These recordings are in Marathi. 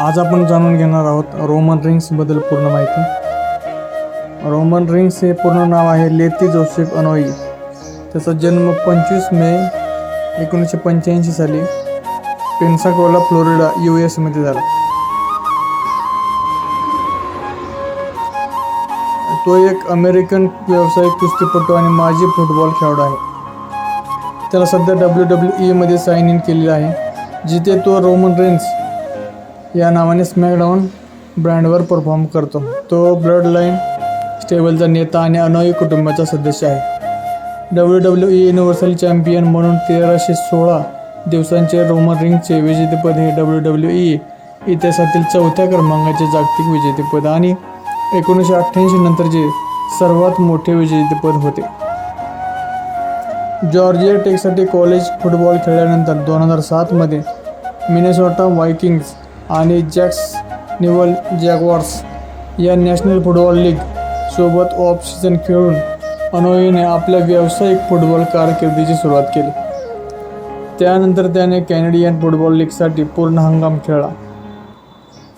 आज आपण जाणून घेणार आहोत रोमन रिंग्सबद्दल पूर्ण माहिती. रोमन रिंग्स हे पूर्ण नाव आहे लेती जोसेफ अनोई. त्याचा जन्म पंचवीस मे एकोणीसशे पंच्याऐंशी साली पेन्साकोला फ्लोरिडा यू एसमध्ये झाला. तो एक अमेरिकन व्यावसायिक कुस्तीपटू आणि माजी फुटबॉल खेळाडू आहे. त्याला सध्या डब्ल्यू डब्ल्यू ईमध्ये साईन इन केलेलं आहे जिथे तो रोमन रेन्स या नावाने स्मॅकडाऊन ब्रँडवर परफॉर्म करतो तो ब्लड लाईन स्टेबलचा नेता आणि अनोई कुटुंबाचा सदस्य आहे W W E universal champion म्हणून तेराशे सोळा दिवसांचे रोमन रिंगचे विजेतेपद हे डब्ल्यू डब्ल्यू ई इतिहासातील चौथ्या क्रमांकाचे जागतिक विजेतेपद आणि एकोणीसशे अठ्ठ्याऐंशी नंतरचे सर्वात मोठे विजेतेपद होते जॉर्जिया टेकसाठी कॉलेज फुटबॉल खेळल्यानंतर दोन हजार सातमध्ये मिनेसोटा वायकिंग्स आणि जॅक्स निवल जॅगवॉर्स या नॅशनल फुटबॉल लीग सोबत ऑफ सीझन खेळून अनोईने आपल्या व्यावसायिक फुटबॉल कारकिर्दीची सुरुवात केली. त्यानंतर त्याने कॅनेडियन फुटबॉल लीगसाठी पूर्ण हंगाम खेळला.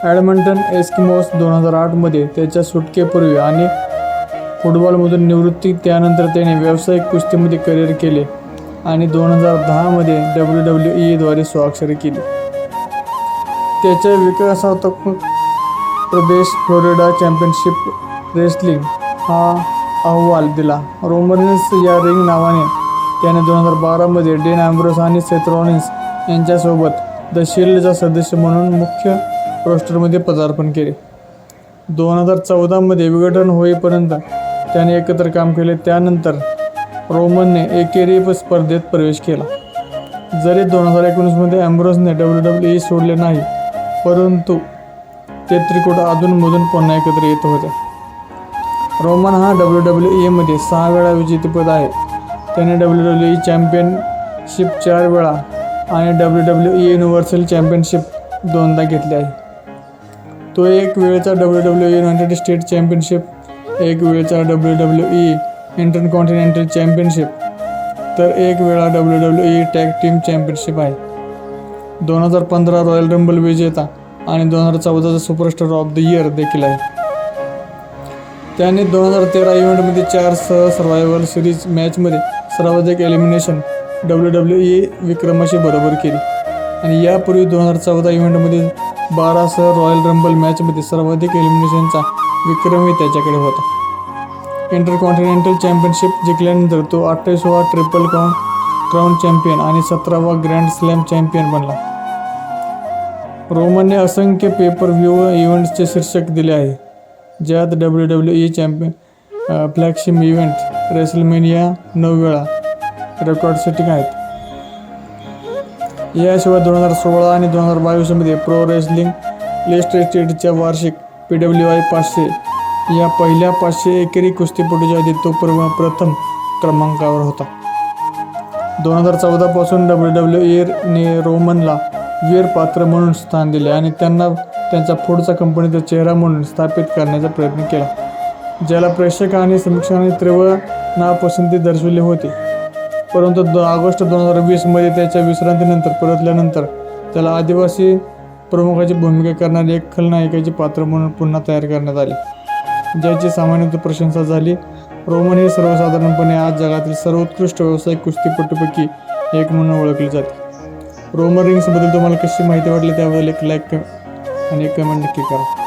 ॲडमंटन एस्किमोस दोन हजार आठमध्ये त्याच्या सुटकेपूर्वी आणि फुटबॉलमधून निवृत्ती त्यानंतर त्याने व्यावसायिक कुस्तीमध्ये करिअर केले आणि दोन हजार दहामध्ये डब्ल्यू डब्ल्यू ईद्वारे स्वाक्षरी केली. त्याच्या विकासात्मक प्रदेश फ्लोरिडा चॅम्पियनशिप रेसलिंग हा अहवाल दिला. रोमनिन्स या रिंग नावाने त्याने दोन हजार बारामध्ये डेन ॲम्ब्रोस आणि सेथरॉनिन्स यांच्यासोबत द शिल्डचा सदस्य म्हणून मुख्य रोस्टरमध्ये पदार्पण केले. दोन हजार चौदामध्ये विघटन होईपर्यंत त्याने एकत्र काम केले. त्यानंतर रोमनने एकेरी स्पर्धेत प्रवेश केला. जरी दोन हजार एकोणीसमध्ये ॲम्ब्रोसने डब्ल्यू डब्ल्यू ई सोडले नाही परंतु ते त्रिकोट अधूनमधून पुन्हा एकत्र येत होते. रोमन हा डब्ल्यू डब्ल्यू ईमध्ये सहा वेळा विजेतेपद आहे. त्याने डब्ल्यू डब्ल्यू ई चॅम्पियनशिप चार वेळा आणि W W E universal championship दोनदा घेतली आहे. तो एक वेळचा W W E United State championship एक वेळचा W W E intercontinental championship तर एक वेळा W W E tag team championship आहे. दोन हजार पंधरा रॉयल रंबल विजेता आणि दोन हजार चौदाचा सुपरस्टार ऑफ द इयर देखील आहे. त्याने दोन हजार तेरा इव्हेंटमध्ये चार सह सर्वायवल सिरीज मॅचमध्ये सर्वाधिक एलिमिनेशन डब्ल्यू डब्ल्यू ई विक्रमाशी बरोबर केली. आणि यापूर्वी दोन हजार चौदा इव्हेंटमध्ये बारा सह रॉयल रंबल मॅचमध्ये सर्वाधिक एलिमिनेशनचा विक्रमही त्याच्याकडे होता. इंटरकॉन्टिनेंटल चॅम्पियनशिप जिंकल्यानंतर तो अठ्ठावीसवा ट्रिपल काउन क्राऊन चॅम्पियन आणि सतरावा ग्रँड स्लॅम चॅम्पियन बनला. रोमनने असंख्य पेपर व्ह्यू इव्हेंट्सचे शीर्षक दिले आहे ज्यात W W E champion flagship event WrestleMania नऊ वेळा रेकॉर्ड सेटिंग आहेत. याशिवाय दोन हजार सोळा आणि दोन हजार बावीसमध्ये प्रो रेसलिंग लेस्टेटच्या वार्षिक पी डब्ल्यू आय पाचशे या पहिल्या पाचशे एकेरी कुस्तीपटूच्या आधी तो प्रव प्रथम क्रमांकावर होता. दोन हजार चौदापासून डब्ल्यू डब्ल्यू ईने रोमनला वीरपात्र म्हणून स्थान दिले आणि त्यांना त्यांचा पुढचा कंपनीचा चेहरा म्हणून स्थापित करण्याचा प्रयत्न केला ज्याला प्रेक्षक आणि समीक्षकांनी तीव्र नापसंती दर्शवली होती. परंतु द ऑगस्ट दोन हजार वीसमध्ये त्याच्या विश्रांतीनंतर परतल्यानंतर त्याला आदिवासी प्रमुखाची भूमिका करणारी एक खलनायकाचे पात्र म्हणून पुन्हा तयार करण्यात आले ज्याची सामान्यतः प्रशंसा झाली. रोमन हे सर्वसाधारणपणे आज जगातील सर्वोत्कृष्ट व्यावसायिक कुस्तीपटूपैकी एक म्हणून ओळखले जाते. रोमन रिंग्सबद्दल तुम्हाला कशी माहिती वाटली त्याबद्दल एक लाईक आणि एक कमेंट नक्की करा.